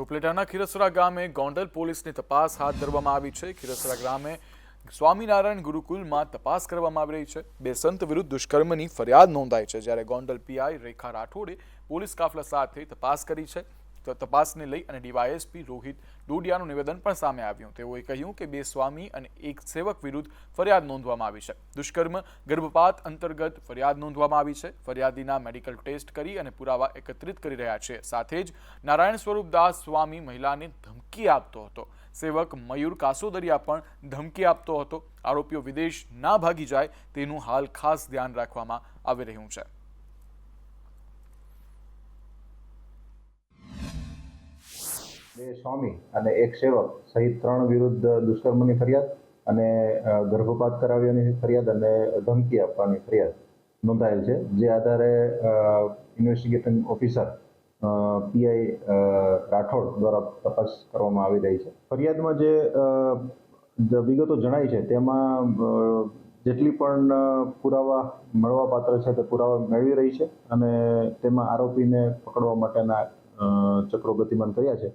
ઉપલેટાના ખીરસરા ગામે ગોંડલ પોલીસની તપાસ હાથ ધરવામાં આવી છે. ખીરસરા ગામે સ્વામિનારાયણ ગુરુકુલમાં તપાસ કરવામાં આવી રહી છે. બે સંત વિરુદ્ધ દુષ્કર્મની ફરિયાદ નોંધાઈ છે. જ્યારે ગોંડલ પીઆઈ રેખા રાઠોડે પોલીસ કાફલા સાથે તપાસ કરી છે. તપાસને લઈ અને ડીવાયએસપી રોહિત ડોડિયાનું નિવેદન પણ સામે આવ્યું. તેઓએ કહ્યું કે બે સ્વામી અને એક સેવક વિરુદ્ધ ફરિયાદ નોંધવામાં આવી છે. દુષ્કર્મ, ગર્ભપાત અંતર્ગત ફરિયાદ નોંધવામાં આવી છે. ફરિયાદીના મેડિકલ ટેસ્ટ કરી અને પુરાવા એકત્રિત કરી રહ્યા છે. સાથે જ નારાયણ સ્વરૂપદાસ સ્વામી મહિલાને ધમકી આપતો હતો. સેવક મયુર કાસોદરિયા પણ ધમકી આપતો હતો. આરોપીઓ વિદેશ ના ભાગી જાય તેનું હાલ ખાસ ધ્યાન રાખવામાં આવી રહ્યું છે. બે સ્વામી અને એક સેવક સહિત ત્રણ વિરુદ્ધ દુષ્કર્મની ફરિયાદ અને ગર્ભપાત કરાવ્યાની ફરિયાદ અને ધમકી આપવાની ફરિયાદ નોંધાયેલ છે. જે આધારે ઇન્વેસ્ટિગેશન ઓફિસર પીઆઈ રાઠોડ દ્વારા તપાસ કરવામાં આવી રહી છે. ફરિયાદમાં જે વિગતો જણાઈ છે, તેમાં જેટલી પણ પુરાવા મળવા પાત્ર છે તે પુરાવા મેળવી રહી છે અને તેમાં આરોપીને પકડવા માટેના ચક્રો ગતિમાન કર્યા છે.